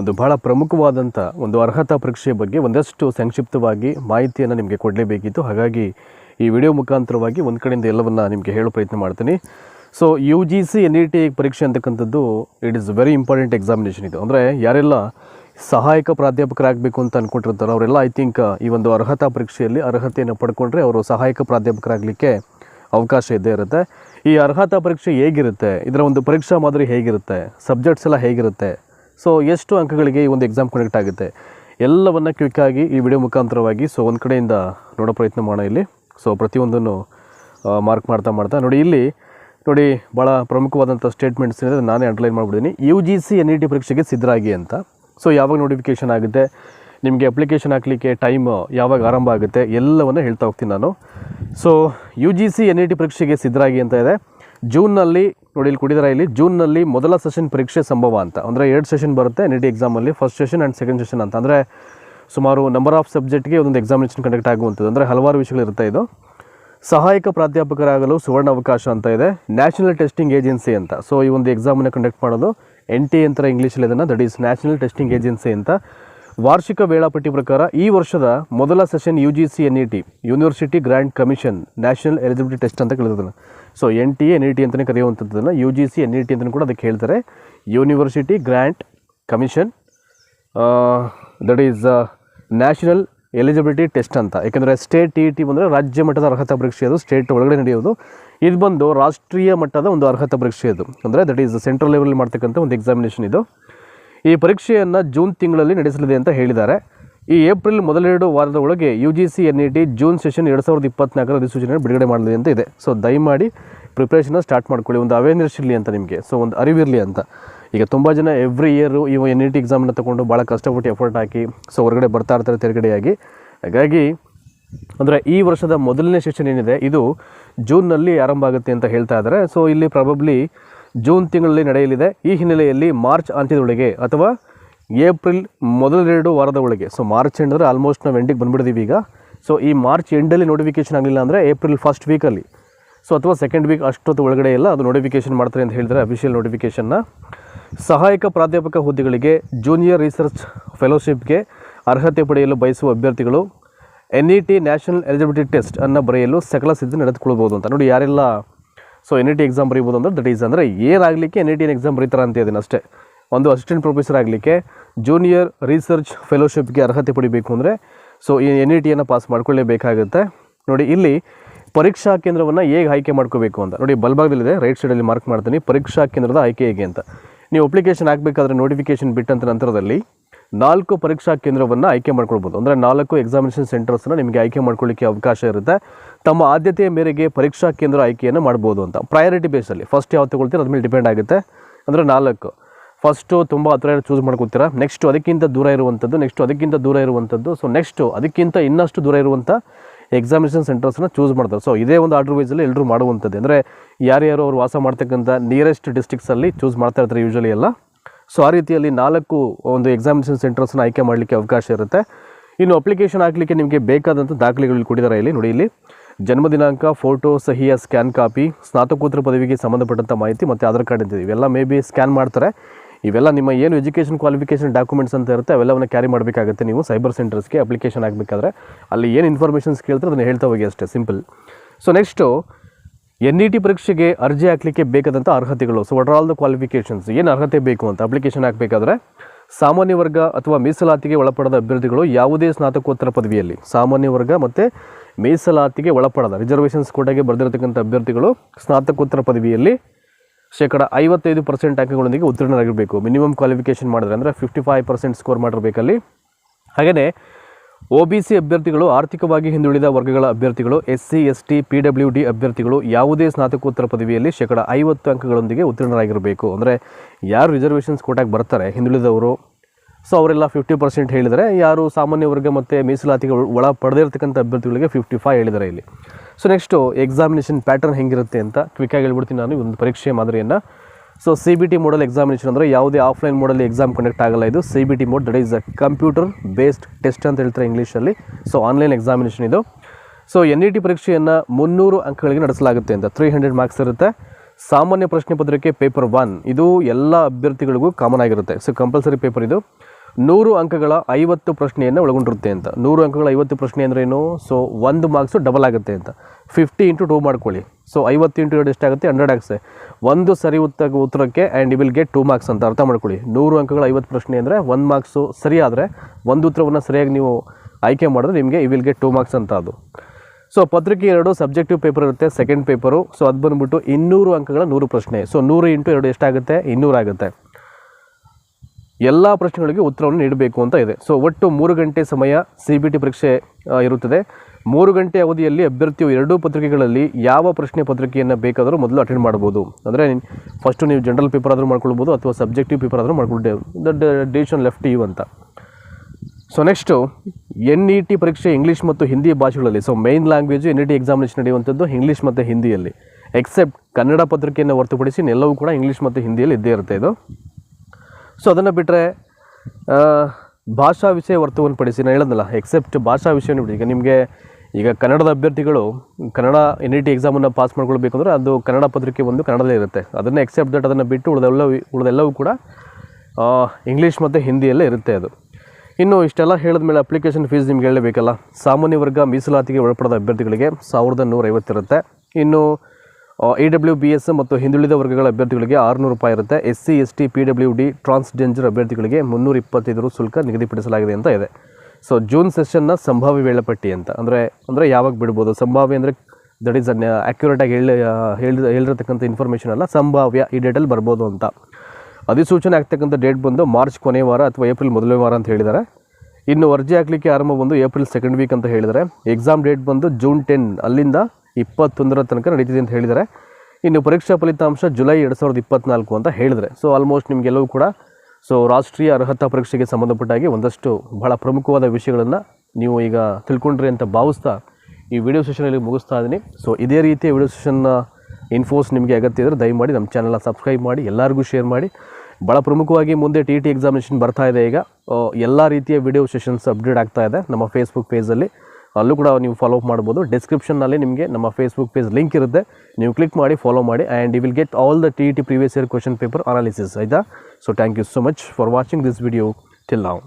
ಒಂದು ಬಹಳ ಪ್ರಮುಖವಾದಂಥ ಒಂದು ಅರ್ಹತಾ ಪರೀಕ್ಷೆಯ ಬಗ್ಗೆ ಒಂದಷ್ಟು ಸಂಕ್ಷಿಪ್ತವಾಗಿ ಮಾಹಿತಿಯನ್ನು ನಿಮಗೆ ಕೊಡಲೇಬೇಕಿತ್ತು. ಹಾಗಾಗಿ ಈ ವಿಡಿಯೋ ಮುಖಾಂತರವಾಗಿ ಒಂದು ಕಡೆಯಿಂದ ಎಲ್ಲವನ್ನು ನಿಮಗೆ ಹೇಳೋ ಪ್ರಯತ್ನ ಮಾಡ್ತೀನಿ. So U G C N E T ಪರೀಕ್ಷೆ ಅಂತಕ್ಕಂಥದ್ದು it is very important examination ಇದು. ಅಂದರೆ ಯಾರೆಲ್ಲ ಸಹಾಯಕ ಪ್ರಾಧ್ಯಾಪಕರಾಗಬೇಕು ಅಂತ ಅಂದ್ಕೊಂಡಿರ್ತಾರೋ ಅವರೆಲ್ಲ ಐ ಥಿಂಕ್ ಈ ಒಂದು ಅರ್ಹತಾ ಪರೀಕ್ಷೆಯಲ್ಲಿ ಅರ್ಹತೆಯನ್ನು ಪಡ್ಕೊಂಡ್ರೆ ಅವರು ಸಹಾಯಕ ಪ್ರಾಧ್ಯಾಪಕರಾಗಲಿಕ್ಕೆ ಅವಕಾಶ ಇದ್ದೇ ಇರುತ್ತೆ. ಈ ಅರ್ಹತಾ ಪರೀಕ್ಷೆ ಹೇಗಿರುತ್ತೆ, ಇದರ ಒಂದು ಪರೀಕ್ಷಾ ಮಾದರಿ ಹೇಗಿರುತ್ತೆ ಸಬ್ಜೆಕ್ಟ್ಸ್ ಎಲ್ಲ ಹೇಗಿರುತ್ತೆ ಸೊ ಎಷ್ಟು ಅಂಕಗಳಿಗೆ ಈ ಒಂದು ಎಕ್ಸಾಮ್ ಕನೆಕ್ಟ್ ಆಗುತ್ತೆ? ಎಲ್ಲವನ್ನು ಕ್ವಿಕ್ಕಾಗಿ ಈ ವಿಡಿಯೋ ಮುಖಾಂತರವಾಗಿ ಸೊ ಒಂದು ಕಡೆಯಿಂದ ನೋಡೋ ಪ್ರಯತ್ನ ಮಾಡೋಣ ಇಲ್ಲಿ. ಸೊ ಪ್ರತಿಯೊಂದನ್ನು ಮಾರ್ಕ್ ಮಾಡ್ತಾ ಮಾಡ್ತಾ ನೋಡಿ ಇಲ್ಲಿ, ನೋಡಿ ಭಾಳ ಪ್ರಮುಖವಾದಂಥ ಸ್ಟೇಟ್ಮೆಂಟ್ಸ್ ಏನಿದೆ ನಾನೇ ಅಂಡರ್ಲೈನ್ ಮಾಡಿಬಿಡ್ತೀನಿ. U G C N E T ಪರೀಕ್ಷೆಗೆ ಸಿದ್ಧರಾಗಿ ಅಂತ. ಸೊ ಯಾವಾಗ ನೋಟಿಫಿಕೇಷನ್ ಆಗುತ್ತೆ? ನಿಮಗೆ ಅಪ್ಲಿಕೇಶನ್ ಹಾಕಲಿಕ್ಕೆ ಟೈಮ್ ಯಾವಾಗ ಆರಂಭ ಆಗುತ್ತೆ? ಎಲ್ಲವನ್ನು ಹೇಳ್ತಾ ಹೋಗ್ತೀನಿ ನಾನು. So U G C N E T ಪರೀಕ್ಷೆಗೆ ಸಿದ್ಧರಾಗಿ ಅಂತ ಇದೆ. ಜೂನ್ನಲ್ಲಿ ನೋಡಿ, ಇಲ್ಲಿ ಕೊಟ್ಟಿದ್ದಾರೆ ಇಲ್ಲಿ ಜೂನ್ನಲ್ಲಿ ಮೊದಲ ಸೆಷನ್ ಪರೀಕ್ಷೆ ಸಂಭವ ಅಂತ. ಅಂದರೆ ಎರಡು ಸೆಷನ್ ಬರುತ್ತೆ ನಿಟಿ ಎಕ್ಸಾಮಲ್ಲಿ first session and second session ಅಂತ. ಅಂದರೆ ಸುಮಾರು ನಂಬರ್ ಆಫ್ ಸಬ್ಜೆಕ್ಟ್ಗೆ ಒಂದೊಂದು ಎಕ್ಸಾಮಿನೇಷನ್ ಕಂಡಕ್ಟ್ ಆಗುವಂಥದ್ದು. ಅಂದರೆ ಹಲವಾರು ವಿಷಯಗಳಿರುತ್ತೆ ಇದು. ಸಹಾಯಕ ಪ್ರಾಧ್ಯಾಪಕರಾಗಲು ಸುವರ್ಣ ಅವಕಾಶ ಅಂತ ಇದೆ. ನ್ಯಾಷನಲ್ ಟೆಸ್ಟಿಂಗ್ ಏಜೆನ್ಸಿ ಅಂತ. ಸೊ ಈ ಒಂದು ಎಕ್ಸಾಮನ್ನು ಕಂಡಕ್ಟ್ ಮಾಡೋದು ಎನ್ ಟಿ ಎಂತರ ಇಂಗ್ಲೀಷಲ್ಲಿ ಇದನ್ನು. That is national testing agency ಅಂತ. ವಾರ್ಷಿಕ ವೇಳಾಪಟ್ಟಿ ಪ್ರಕಾರ ಈ ವರ್ಷದ ಮೊದಲ session U G C N E T university grand commission, national eligibility test ಅಂತ ಕೇಳಿದ್ರು so N T N E T ಅಂತಲೇ ಕರೆಯುವಂಥದ್ದನ್ನು U G C N E T ಅಂತಲೂ ಕೂಡ ಅದಕ್ಕೆ ಹೇಳ್ತಾರೆ. University grant commission that is national eligibility test ಅಂತ. ಯಾಕೆಂದರೆ state T E T ಬಂದರೆ ರಾಜ್ಯ ಮಟ್ಟದ ಅರ್ಹತಾ ಪರೀಕ್ಷೆ ಅದು, ಸ್ಟೇಟ್ ಒಳಗಡೆ ನಡೆಯೋದು. ಇದು ಬಂದು ರಾಷ್ಟ್ರೀಯ ಮಟ್ಟದ ಒಂದು ಅರ್ಹತಾ ಪರೀಕ್ಷೆ ಅದು. ಅಂದರೆ ದಟ್ ಈಸ್ ಸೆಂಟ್ರಲ್ ಲೆವೆಲ್ ಮಾಡ್ತಕ್ಕಂಥ ಒಂದು ಎಕ್ಸಾಮಿನೇಷನ್ ಇದು. ಈ ಪರೀಕ್ಷೆಯನ್ನು ಜೂನ್ ತಿಂಗಳಲ್ಲಿ ನಡೆಸಲಿದೆ ಅಂತ ಹೇಳಿದ್ದಾರೆ. ಈ ಏಪ್ರಿಲ್ ಮೊದಲೆರಡು ವಾರದ ಒಳಗೆ U G C N E T June session ಎರಡು ಸಾವಿರದ ಇಪ್ಪತ್ನಾಲ್ಕರ ಅಧಿಸೂಚನೆ ಬಿಡುಗಡೆ ಮಾಡಲಿದೆ ಅಂತ ಇದೆ. ಸೊ ದಯಮಾಡಿ ಪ್ರಿಪ್ರೇಷನ್ನ ಸ್ಟಾರ್ಟ್ ಮಾಡ್ಕೊಳ್ಳಿ. ಒಂದು ಅವೇರ್ನೆಸ್ ಇರಲಿ ಅಂತ ನಿಮಗೆ. ಸೊ ಒಂದು ಅರಿವಿರಲಿ ಅಂತ. ಈಗ ತುಂಬ ಜನ ಎವ್ರಿ ಇಯರು ಇವು ಎನ್ ಇ ಟಿ ಎಕ್ಸಾಮನ್ನ ತೊಗೊಂಡು ಭಾಳ ಕಷ್ಟಪಟ್ಟು ಎಫರ್ಟ್ ಹಾಕಿ ಸೊ ಹೊರಗಡೆ ಬರ್ತಾ ಇರ್ತಾರೆ ತೆರಗಡೆಯಾಗಿ. ಹಾಗಾಗಿ ಅಂದರೆ ಈ ವರ್ಷದ ಮೊದಲನೇ ಸೆಷನ್ ಏನಿದೆ, ಇದು ಜೂನ್ನಲ್ಲಿ ಆರಂಭ ಆಗುತ್ತೆ ಅಂತ ಹೇಳ್ತಾ ಇದ್ದಾರೆ. ಸೊ ಇಲ್ಲಿ ಪ್ರಾಬಬ್ಲಿ ಜೂನ್ ತಿಂಗಳಲ್ಲಿ ನಡೆಯಲಿದೆ. ಈ ಹಿನ್ನೆಲೆಯಲ್ಲಿ ಮಾರ್ಚ್ ಅಂತ್ಯದೊಳಗೆ ಅಥವಾ ಏಪ್ರಿಲ್ ಮೊದಲೆರಡು ವಾರದ ಒಳಗೆ ಸೊ ಮಾರ್ಚ್ ಎಂಡ್ ಅಂದರೆ ಆಲ್ಮೋಸ್ಟ್ ನಾವು ಎಂಡಿಗೆ ಬಂದುಬಿಡಿದೀವಿ ಈಗ. ಸೊ ಈ ಮಾರ್ಚ್ ಎಂಡಲ್ಲಿ ನೋಟಿಫಿಕೇಷನ್ ಆಗಲಿಲ್ಲ ಅಂದರೆ ಏಪ್ರಿಲ್ ಫಸ್ಟ್ ವೀಕಲ್ಲಿ ಸೊ ಅಥವಾ ಸೆಕೆಂಡ್ ವೀಕ್ ಅಷ್ಟೊತ್ತು ಒಳಗಡೆ ಎಲ್ಲ ಅದು ನೋಟಿಫಿಕೇಷನ್ ಮಾಡ್ತಾರೆ ಅಂತ ಹೇಳಿದರೆ ಅಫಿಷಿಯಲ್ ನೋಟಿಫಿಕೇಷನ್ನ ಸಹಾಯಕ ಪ್ರಾಧ್ಯಾಪಕ ಹುದ್ದೆಗಳಿಗೆ ಜೂನಿಯರ್ ರಿಸರ್ಚ್ ಫೆಲೋಶಿಪ್ಗೆ ಅರ್ಹತೆ ಪಡೆಯಲು ಬಯಸುವ ಅಭ್ಯರ್ಥಿಗಳು N E T national eligibility test ಅನ್ನು ಬರೆಯಲು ಸಕಲ ಸಿದ್ಧತೆ ನಡೆದುಕೊಳ್ಬೋದು ಅಂತ. ನೋಡಿ, ಯಾರೆಲ್ಲ so N E T exam ಬರೀಬೋದು ಅಂದರೆ ದಟ್ ಈಸ್ ಅಂದರೆ ಏನಾಗಲಿಕ್ಕೆ ಎನ್ ಇ ಟಿ ಎಕ್ಸಾಮ್ ಬರೀತಾರೆ ಅಂತ ಇದೀನಿ ಅಷ್ಟೇ. ಒಂದು ಅಸಿಸ್ಟೆಂಟ್ ಪ್ರೊಫೆಸರ್ ಆಗಲಿಕ್ಕೆ ಜೂನಿಯರ್ ರಿಸರ್ಚ್ ಫೆಲೋಶಿಪ್ಗೆ ಅರ್ಹತೆ ಪಡಿಬೇಕು ಅಂದರೆ ಸೊ ಈ ಎನ್ ಇ ಟಿಯನ್ನು ಪಾಸ್ ಮಾಡ್ಕೊಳ್ಳೇಬೇಕಾಗುತ್ತೆ. ನೋಡಿ, ಇಲ್ಲಿ ಪರೀಕ್ಷಾ ಕೇಂದ್ರವನ್ನು ಹೇಗೆ ಆಯ್ಕೆ ಮಾಡ್ಕೋಬೇಕು ಅಂತ. ನೋಡಿ ಬಲಭಾಗದಲ್ಲಿದೆ ರೈಟ್ ಸೈಡಲ್ಲಿ ಮಾರ್ಕ್ ಮಾಡ್ತೀನಿ. ಪರೀಕ್ಷಾ ಕೇಂದ್ರದ ಆಯ್ಕೆ ಹೇಗೆ ಅಂತ. ನೀವು ಅಪ್ಲಿಕೇಶನ್ ಹಾಕಬೇಕಾದ್ರೆ ನೋಟಿಫಿಕೇಶನ್ ಬಿಟ್ಟಂತ ನಂತರದಲ್ಲಿ ನಾಲ್ಕು ಪರೀಕ್ಷಾ ಕೇಂದ್ರವನ್ನು ಆಯ್ಕೆ ಮಾಡ್ಕೊಳ್ಬೋದು. ಅಂದರೆ ನಾಲ್ಕು ಎಕ್ಸಾಮಿನೇಷನ್ ಸೆಂಟರ್ಸನ್ನು ನಿಮಗೆ ಆಯ್ಕೆ ಮಾಡ್ಕೊಳ್ಳಿಕ್ಕೆ ಅವಕಾಶ ಇರುತ್ತೆ. ತಮ್ಮ ಆದ್ಯತೆಯ ಮೇರೆಗೆ ಪರೀಕ್ಷಾ ಕೇಂದ್ರ ಆಯ್ಕೆಯನ್ನು ಮಾಡ್ಬೋದು ಅಂತ. ಪ್ರಯಾರಿಟಿ ಬೇಸಲ್ಲಿ ಫಸ್ಟ್ ಯಾವ್ದು ತೊಗೊಳ್ತೀರ ಅದ್ರ ಮೇಲೆ ಡಿಪೆಂಡ್ ಆಗುತ್ತೆ. ಅಂದರೆ ನಾಲ್ಕು. ಫಸ್ಟು ತುಂಬ ಹತ್ರ ಚೂಸ್ ಮಾಡ್ಕೊತೀರಾ ನೆಕ್ಸ್ಟು ಅದಕ್ಕಿಂತ ದೂರ ಇರುವಂಥದ್ದು ನೆಕ್ಸ್ಟು ಅದಕ್ಕಿಂತ ದೂರ ಇರುವಂಥದ್ದು ಸೊ ನೆಕ್ಸ್ಟು ಅದಕ್ಕಿಂತ ಇನ್ನಷ್ಟು ದೂರ ಇರುವಂಥ ಎಕ್ಸಾಮಿನೇಷನ್ ಸೆಂಟರ್ಸ್ನ ಚೂಸ್ ಮಾಡ್ತಾರೆ. ಸೊ ಇದೇ ಒಂದು ಆರ್ಡರ್ ವೈಸಲ್ಲಿ ಎಲ್ಲರೂ ಮಾಡುವಂಥದ್ದು. ಅಂದರೆ ಯಾರ್ಯಾರು ಅವರು ವಾಸ ಮಾಡ್ತಕ್ಕಂಥ ನಿಯರೆಸ್ಟ್ ಡಿಸ್ಟಿಕ್ಸಲ್ಲಿ ಚೂಸ್ ಮಾಡ್ತಾ ಇರ್ತಾರೆ ಯೂಶಲಿ ಎಲ್ಲ. ಸೊ ಆ ರೀತಿಯಲ್ಲಿ ನಾಲ್ಕು ಒಂದು ಎಕ್ಸಾಮಿನೇಷನ್ ಸೆಂಟರ್ಸ್ನ ಆಯ್ಕೆ ಮಾಡಲಿಕ್ಕೆ ಅವಕಾಶ ಇರುತ್ತೆ. ಇನ್ನು ಅಪ್ಲಿಕೇಶನ್ ಹಾಕಲಿಕ್ಕೆ ನಿಮಗೆ ಬೇಕಾದಂಥ ದಾಖಲೆಗಳು ಕೊಟ್ಟಿದ್ದಾರೆ. ಇಲ್ಲಿ ನೋಡಿ, ಇಲ್ಲಿ ಜನ್ಮ ದಿನಾಂಕ ಫೋಟೋ ಸಹಿಯ ಸ್ಕ್ಯಾನ್ ಕಾಪಿ ಸ್ನಾತಕೋತ್ತರ ಪದವಿಗೆ ಸಂಬಂಧಪಟ್ಟಂಥ ಮಾಹಿತಿ ಮತ್ತು ಆಧಾರ್ ಕಾರ್ಡ್ ಅಂತಿದೆ ಇವೆಲ್ಲ ಮೇ ಬಿ ಸ್ಕ್ಯಾನ್ ಮಾಡ್ತಾರೆ. ಇವೆಲ್ಲ ನಿಮ್ಮ ಏನು ಎಜುಕೇಷನ್ ಕ್ವಾಲಿಫಿಕೇಷನ್ ಡಾಕ್ಯುಮೆಂಟ್ಸ್ ಅಂತ ಇರುತ್ತೆ, ಅವೆಲ್ಲವನ್ನು ಕ್ಯಾರಿ ಮಾಡಬೇಕಾಗುತ್ತೆ ನೀವು. ಸೈಬರ್ ಸೆಂಟರ್ಸ್ಗೆ ಅಪ್ಲಿಕೇಶನ್ ಆಗಬೇಕಾದ್ರೆ ಅಲ್ಲಿ ಏನು ಇನ್ಫಾರ್ಮೇಷನ್ಸ್ ಕೇಳ್ತಾರೆ ಅದನ್ನು ಹೇಳ್ತಾ ಹೋಗಿ ಅಷ್ಟೇ simple so next N E T ಪರೀಕ್ಷೆಗೆ ಅರ್ಜಿ ಹಾಕಲಿಕ್ಕೆ ಬೇಕಾದಂಥ ಅರ್ಹತೆಗಳು. So what all the qualifications ಏನು ಅರ್ಹತೆ ಬೇಕು ಅಂತ ಅಪ್ಲಿಕೇಶನ್ ಹಾಕಬೇಕಾದ್ರೆ, ಸಾಮಾನ್ಯ ವರ್ಗ ಅಥವಾ ಮೀಸಲಾತಿಗೆ ಒಳಪಡದ ಅಭ್ಯರ್ಥಿಗಳು ಯಾವುದೇ ಸ್ನಾತಕೋತ್ತರ ಪದವಿಯಲ್ಲಿ, ಸಾಮಾನ್ಯ ವರ್ಗ ಮತ್ತು ಮೀಸಲಾತಿಗೆ ಒಳಪಡದ ರಿಸರ್ವೇಷನ್ಸ್ ಕೋಟಾಗೆ ಬರೆದಿರತಕ್ಕಂಥ ಅಭ್ಯರ್ಥಿಗಳು ಸ್ನಾತಕೋತ್ತರ ಪದವಿಯಲ್ಲಿ ಶೇಕಡ ಐವತ್ತೈದು ಪರ್ಸೆಂಟ್ ಅಂಕಗಳೊಂದಿಗೆ ಉತ್ತೀರ್ಣರಾಗಿರಬೇಕು. ಮಿನಿಮಮ್ ಕ್ವಾಲಿಫಿಕೇಷನ್ ಮಾಡಿದ್ರೆ ಅಂದರೆ ಫಿಫ್ಟಿ ಫೈವ್ ಪರ್ಸೆಂಟ್ ಸ್ಕೋರ್ ಮಾಡಿರಬೇಕಲ್ಲಿ. ಹಾಗೆಯೇ ಒ ಬಿ ಸಿ ಅಭ್ಯರ್ಥಿಗಳು ಆರ್ಥಿಕವಾಗಿ ಹಿಂದುಳಿದ ವರ್ಗಗಳ ಅಭ್ಯರ್ಥಿಗಳು S C S T P W D ಅಭ್ಯರ್ಥಿಗಳು ಯಾವುದೇ ಸ್ನಾತಕೋತ್ತರ ಪದವಿಯಲ್ಲಿ ಶೇಕಡ ಐವತ್ತು ಅಂಕಗಳೊಂದಿಗೆ ಉತ್ತೀರ್ಣರಾಗಿರಬೇಕು. ಅಂದರೆ ಯಾರು ರಿಸರ್ವೇಷನ್ಸ್ ಕೋಟಾಗಿ ಬರ್ತಾರೆ, ಹಿಂದುಳಿದವರು? ಸೊ ಅವರೆಲ್ಲ ಫಿಫ್ಟಿ ಪರ್ಸೆಂಟ್ ಹೇಳಿದರೆ ಯಾರು ಸಾಮಾನ್ಯ ವರ್ಗ ಮತ್ತು ಮೀಸಲಾತಿಗೆ ಒಳ- ಒಳ ಪಡೆದಿರ್ತಕ್ಕಂಥ ಅಭ್ಯರ್ಥಿಗಳಿಗೆ ಫಿಫ್ಟಿ ಫೈವ್ ಹೇಳಿದ್ದಾರೆ ಇಲ್ಲಿ. ಸೊ ನೆಕ್ಸ್ಟು ಎಕ್ಸಾಮಿನೇಷನ್ ಪ್ಯಾಟರ್ನ್ ಹೆಂಗಿರುತ್ತೆ ಅಂತ ಕ್ವಿಕ್ಕಾಗಿ ಹೇಳ್ಬಿಡ್ತೀನಿ ನಾನು. ಈ ಒಂದು ಪರೀಕ್ಷೆ ಮಾದರಿಯನ್ನು so C B T model examination ಅಂದರೆ ಯಾವುದೇ ಆಫ್ಲೈನ್ ಮೋಡಲ್ಲಿ ಎಕ್ಸಾಮ್ ಕಂಡಕ್ಟ್ ಆಗಲ್ಲ ಇದು. C B T mode that is a computer based test ಅಂತ ಹೇಳ್ತಾರೆ ಇಂಗ್ಲೀಷಲ್ಲಿ. ಸೊ ಆನ್ಲೈನ್ ಎಕ್ಸಾಮಿನೇಷನ್ ಇದು. ಸೊ ಎನ್ ಇ ಟಿ ಪರೀಕ್ಷೆಯನ್ನು ಮುನ್ನೂರು ಅಂಕಗಳಿಗೆ ನಡೆಸಲಾಗುತ್ತೆ ಅಂತ. ತ್ರೀ ಹಂಡ್ರೆಡ್ ಮಾರ್ಕ್ಸ್ ಇರುತ್ತೆ. ಸಾಮಾನ್ಯ ಪ್ರಶ್ನೆ ಪತ್ರಿಕೆ ಪೇಪರ್ ಒನ್ ಇದು ಎಲ್ಲ ಅಭ್ಯರ್ಥಿಗಳಿಗೂ ಕಾಮನ್ ಆಗಿರುತ್ತೆ. ಸೊ ಕಂಪಲ್ಸರಿ ಪೇಪರ್ ಇದು. ನೂರು ಅಂಕಗಳ ಐವತ್ತು ಪ್ರಶ್ನೆಯನ್ನು ಒಳಗೊಂಡಿರುತ್ತೆ ಅಂತ. ನೂರು ಅಂಕಗಳ ಐವತ್ತು ಪ್ರಶ್ನೆ ಅಂದ್ರೆ ಏನು? ಸೊ ಒಂದು ಮಾರ್ಕ್ಸು ಡಬಲ್ ಆಗುತ್ತೆ ಅಂತ. ಫಿಫ್ಟಿ ಇಂಟು ಟೂ ಮಾಡ್ಕೊಳ್ಳಿ. ಸೊ ಐವತ್ತು ಇಂಟು ಎರಡು ಎಷ್ಟಾಗುತ್ತೆ? ಹಂಡ್ರೆಡ್ ಆಗುತ್ತೆ. ಒಂದು ಸರಿ ಉತ್ತ ಉತ್ತರಕ್ಕೆ and you will get two marks ಅಂತ ಅರ್ಥ ಮಾಡ್ಕೊಳ್ಳಿ. ನೂರು ಅಂಕಗಳ ಐವತ್ತು ಪ್ರಶ್ನೆ ಅಂದರೆ ಒಂದು ಮಾರ್ಕ್ಸು ಸರಿ ಆದರೆ ಒಂದು ಉತ್ತರವನ್ನು ಸರಿಯಾಗಿ ನೀವು ಆಯ್ಕೆ ಮಾಡಿದ್ರೆ ನಿಮಗೆ you will get two marks ಅಂತ ಅದು. ಸೊ ಪತ್ರಿಕೆ ಎರಡು ಸಬ್ಜೆಕ್ಟಿವ್ ಪೇಪರ್ ಇರುತ್ತೆ ಸೆಕೆಂಡ್ ಪೇಪರು ಸೊ ಅದು ಬಂದುಬಿಟ್ಟು ಇನ್ನೂರು ಅಂಕಗಳ ನೂರು ಪ್ರಶ್ನೆ. ಸೊ ನೂರು ಇಂಟು ಎರಡು ಎಷ್ಟಾಗುತ್ತೆ? ಇನ್ನೂರು ಆಗುತ್ತೆ. ಎಲ್ಲ ಪ್ರಶ್ನೆಗಳಿಗೆ ಉತ್ತರವನ್ನು ನೀಡಬೇಕು ಅಂತ ಇದೆ. ಸೊ ಒಟ್ಟು ಮೂರು ಗಂಟೆ ಸಮಯ ಸಿ ಪರೀಕ್ಷೆ ಇರುತ್ತದೆ. ಮೂರು ಗಂಟೆ ಅವಧಿಯಲ್ಲಿ ಅಭ್ಯರ್ಥಿಯು ಎರಡೂ ಪತ್ರಿಕೆಗಳಲ್ಲಿ ಯಾವ ಪ್ರಶ್ನೆ ಪತ್ರಿಕೆಯನ್ನು ಬೇಕಾದರೂ ಮೊದಲು ಅಟೆಂಡ್ ಮಾಡ್ಬೋದು ಅಂದರೆ ಫಸ್ಟು ನೀವು ಜನರಲ್ ಪೇಪರ್ ಆದರೂ ಮಾಡ್ಕೊಳ್ಬೋದು ಅಥವಾ ಸಬ್ಜೆಕ್ಟಿವ್ ಪೇಪರ್ ಆದರೂ ಮಾಡ್ಕೊಳ್ತೇ ದಟ್ ಡಿಸಿಷನ್ ಲೆಫ್ಟ್ ಯು ಅಂತ. So next N E T ಪರೀಕ್ಷೆ ಇಂಗ್ಲೀಷ್ ಮತ್ತು ಹಿಂದಿ ಭಾಷೆಗಳಲ್ಲಿ. So main language N E T examination ನಡೆಯುವಂಥದ್ದು English ಮತ್ತು ಹಿಂದಿಯಲ್ಲಿ ಎಕ್ಸೆಪ್ಟ್ ಕನ್ನಡ ಪತ್ರಿಕೆಯನ್ನು ಹೊರತುಪಡಿಸಿ ಎಲ್ಲವೂ ಕೂಡ ಇಂಗ್ಲೀಷ್ ಮತ್ತು ಹಿಂದಿಯಲ್ಲಿ ಇದ್ದೇ ಇರುತ್ತೆ ಇದು. ಸೊ ಅದನ್ನು ಬಿಟ್ಟರೆ ಭಾಷಾ ವಿಷಯ ಹೊರತುಪಡಿಸಿ ನಾನು ಹೇಳೋದಲ್ಲ ಎಕ್ಸೆಪ್ಟ್ ಭಾಷಾ ವಿಷಯವನ್ನು ಬಿಡಿ. ಈಗ ನಿಮಗೆ, ಈಗ ಕನ್ನಡದ ಅಭ್ಯರ್ಥಿಗಳು, ಕನ್ನಡ ಎನ್ ಇ ಟಿ ಎಕ್ಸಾಮನ್ನು ಪಾಸ್ ಮಾಡ್ಕೊಳ್ಬೇಕಂದ್ರೆ ಅದು ಕನ್ನಡ ಪತ್ರಿಕೆ ಒಂದು ಕನ್ನಡದಲ್ಲೇ ಇರುತ್ತೆ. ಅದನ್ನು ಎಕ್ಸೆಪ್ಟ್ ದಟ್ ಅದನ್ನು ಬಿಟ್ಟು ಉಳಿದೆಲ್ಲ ಉಳಿದೆಲ್ಲವೂ ಕೂಡ ಇಂಗ್ಲೀಷ್ ಮತ್ತು ಹಿಂದಿಯಲ್ಲೇ ಇರುತ್ತೆ ಅದು. ಇನ್ನು ಇಷ್ಟೆಲ್ಲ ಹೇಳಿದ ಮೇಲೆ ಅಪ್ಲಿಕೇಶನ್ ಫೀಸ್ ನಿಮ್ಗೆ ಹೇಳಬೇಕಲ್ಲ ಸಾಮಾನ್ಯ ವರ್ಗ ಮೀಸಲಾತಿಗೆ ಒಳಪಡದ ಅಭ್ಯರ್ಥಿಗಳಿಗೆ ಸಾವಿರದ ನೂರೈವತ್ತಿರುತ್ತೆ ಇನ್ನು ಇ ಡಬ್ಲ್ಯೂ ಬಿ ಎಸ್ ಮತ್ತು ಹಿಂದುಳಿದ ವರ್ಗಗಳ ಅಭ್ಯರ್ಥಿಗಳಿಗೆ ಆರುನೂರು ರೂಪಾಯಿ ಇರುತ್ತೆ. S C S T P W D transgender ಅಭ್ಯರ್ಥಿಗಳಿಗೆ ಮುನ್ನೂರ ಇಪ್ಪತ್ತೈದು ಶುಲ್ಕ ನಿಗದಿಪಡಿಸಲಾಗಿದೆ ಅಂತ ಇದೆ. ಸೊ ಜೂನ್ ಸೆಷನ್ನ ಸಂಭಾವ್ಯ ವೇಳಾಪಟ್ಟಿ ಅಂತ. ಅಂದರೆ ಅಂದರೆ ಯಾವಾಗ ಬಿಡ್ಬೋದು? ಸಂಭಾವ್ಯ ಅಂದರೆ ದಟ್ ಈಸ್ ಅನ್ ಆ್ಯಕ್ಯುರೇಟಾಗಿ ಹೇಳಿ ಹೇಳಿ ಹೇಳಿರತಕ್ಕಂಥ ಇನ್ಫಾರ್ಮೇಷನ್ ಅಲ್ಲ, ಸಂಭಾವ್ಯ ಈ ಡೇಟಲ್ಲಿ ಬರ್ಬೋದು ಅಂತ. ಅಧಿಸೂಚನೆ ಆಗ್ತಕ್ಕಂಥ ಡೇಟ್ ಬಂದು ಮಾರ್ಚ್ ಕೊನೆಯ ವಾರ ಅಥವಾ ಏಪ್ರಿಲ್ ಮೊದಲನೇ ವಾರ ಅಂತ ಹೇಳಿದ್ದಾರೆ. ಇನ್ನು ಅರ್ಜಿ ಹಾಕಲಿಕ್ಕೆ ಆರಂಭ ಬಂದು ಏಪ್ರಿಲ್ ಸೆಕೆಂಡ್ ವೀಕ್ ಅಂತ ಹೇಳಿದ್ದಾರೆ. ಎಕ್ಸಾಮ್ ಡೇಟ್ ಬಂದು ಜೂನ್ ಟೆನ್ ಅಲ್ಲಿಂದ ಇಪ್ಪತ್ತೊಂದರ ತನಕ ನಡೀತಿದೆ ಅಂತ ಹೇಳಿದ್ದಾರೆ. ಇನ್ನು ಪರೀಕ್ಷಾ ಫಲಿತಾಂಶ ಜುಲೈ ಎರಡು ಸಾವಿರದ ಇಪ್ಪತ್ನಾಲ್ಕು ಅಂತ ಹೇಳಿದರೆ ಸೊ ಆಲ್ಮೋಸ್ಟ್ ನಿಮಗೆಲ್ಲವೂ ಕೂಡ ಸೊ ರಾಷ್ಟ್ರೀಯ ಅರ್ಹತಾ ಪರೀಕ್ಷೆಗೆ ಸಂಬಂಧಪಟ್ಟಾಗಿ ಒಂದಷ್ಟು ಬಹಳ ಪ್ರಮುಖವಾದ ವಿಷಯಗಳನ್ನು ನೀವು ಈಗ ತಿಳ್ಕೊಂಡ್ರಿ ಅಂತ ಭಾವಿಸ್ತಾ ಈ ವಿಡಿಯೋ ಸೆಷನಲ್ಲಿ ಮುಗಿಸ್ತಾ ಇದ್ದೀನಿ ಸೊ ಇದೇ ರೀತಿಯ ವಿಡಿಯೋ ಸೆಷನ್ನ ಇನ್ಫೋಸ್ ನಿಮಗೆ ಅಗತ್ಯ ಇದ್ದರೆ ದಯಮಾಡಿ ನಮ್ಮ ಚಾನಲ್ನ ಸಬ್ಸ್ಕ್ರೈಬ್ ಮಾಡಿ, ಎಲ್ಲರಿಗೂ ಶೇರ್ ಮಾಡಿ. ಭಾಳ ಪ್ರಮುಖವಾಗಿ ಮುಂದೆ ಟಿ ಟಿ ಎಕ್ಸಾಮಿನೇಷನ್ ಬರ್ತಾ ಇದೆ ಈಗ. ಎಲ್ಲ ರೀತಿಯ ವಿಡಿಯೋ ಸೆಷನ್ಸ್ ಅಪ್ಡೇಟ್ ಆಗ್ತಾ ಇದೆ ನಮ್ಮ ಫೇಸ್ಬುಕ್ ಪೇಜಲ್ಲಿ ಅಲ್ಲೂ ಕೂಡ ನೀವು ಫಾಲೋ ಮಾಡ್ಬೋದು. ಡಿಸ್ಕ್ರಿಪ್ಷನ್ನಲ್ಲಿ ನಿಮಗೆ ನಮ್ಮ ಫೇಸ್ಬುಕ್ ಪೇಜ್ ಲಿಂಕ್ ಇರುತ್ತೆ. ನೀವು ಕ್ಲಿಕ್ ಮಾಡಿ ಫಾಲೋ ಮಾಡಿ and you will get all the T T previous year question paper analysis ಆಯಿತಾ? So thank you so much for watching this video till ನಾವು